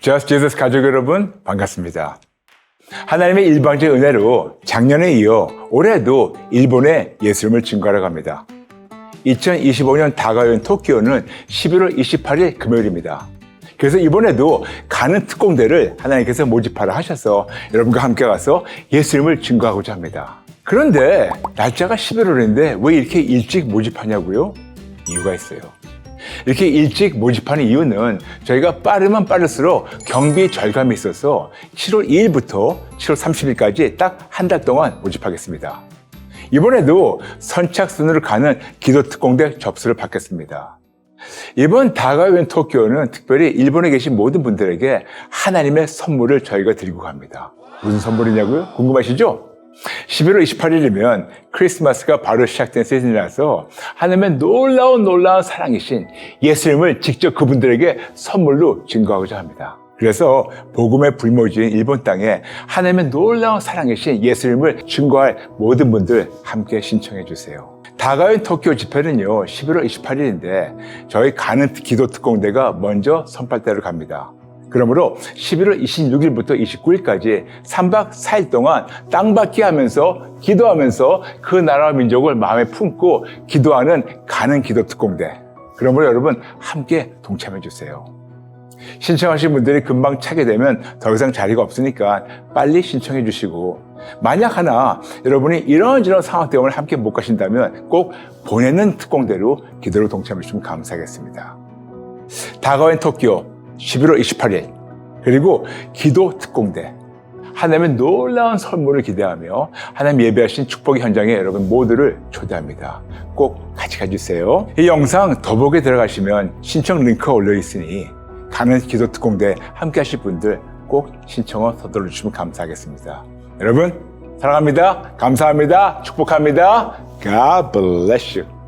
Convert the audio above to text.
Just Jesus 가족 여러분 반갑습니다. 하나님의 일방적 은혜로 작년에 이어 올해도 일본에 예수님을 증거하러 갑니다. 2025년 다가온 토키오는 11월 28일 금요일입니다. 그래서 이번에도 가는 특공대를 하나님께서 모집하라 하셔서 여러분과 함께 가서 예수님을 증거하고자 합니다. 그런데 날짜가 11월인데 왜 이렇게 일찍 모집하냐고요? 이유가 있어요. 이렇게 일찍 모집하는 이유는 저희가 빠르면 빠를수록 경비 절감이 있어서 7월 2일부터 7월 30일까지 딱 한 달 동안 모집하겠습니다. 이번에도 선착순으로 가는 기도 특공대 접수를 받겠습니다. 이번 다가오는 토끼오는 특별히 일본에 계신 모든 분들에게 하나님의 선물을 저희가 드리고 갑니다. 무슨 선물이냐고요? 궁금하시죠? 11월 28일이면 크리스마스가 바로 시작된 시즌이라서 하나님의 놀라운 놀라운 사랑이신 예수님을 직접 그분들에게 선물로 증거하고자 합니다. 그래서 복음의 불모지인 일본 땅에 하나님의 놀라운 사랑이신 예수님을 증거할 모든 분들 함께 신청해 주세요. 다가온 토끼오 집회는요, 11월 28일인데 저희 가는 기도 특공대가 먼저 선발대로 갑니다. 그러므로 11월 26일부터 29일까지 3박 4일 동안 땅받기 하면서 기도하면서 그 나라와 민족을 마음에 품고 기도하는 가는 기도 특공대. 그러므로 여러분 함께 동참해 주세요. 신청하신 분들이 금방 차게 되면 더 이상 자리가 없으니까 빨리 신청해 주시고 만약 하나 여러분이 이런저런 상황 때문에 함께 못 가신다면 꼭 보내는 특공대로 기도로 동참해 주시면 감사하겠습니다. 다가온 토끼오 11월 28일 그리고 기도 특공대 하나님의 놀라운 선물을 기대하며 하나님 예배하신 축복의 현장에 여러분 모두를 초대합니다. 꼭 같이 가주세요. 이 영상 더보기에 들어가시면 신청 링크가 올려 있으니 가는 기도 특공대 함께 하실 분들 꼭 신청을 서둘러 주시면 감사하겠습니다. 여러분 사랑합니다. 감사합니다. 축복합니다. God bless you.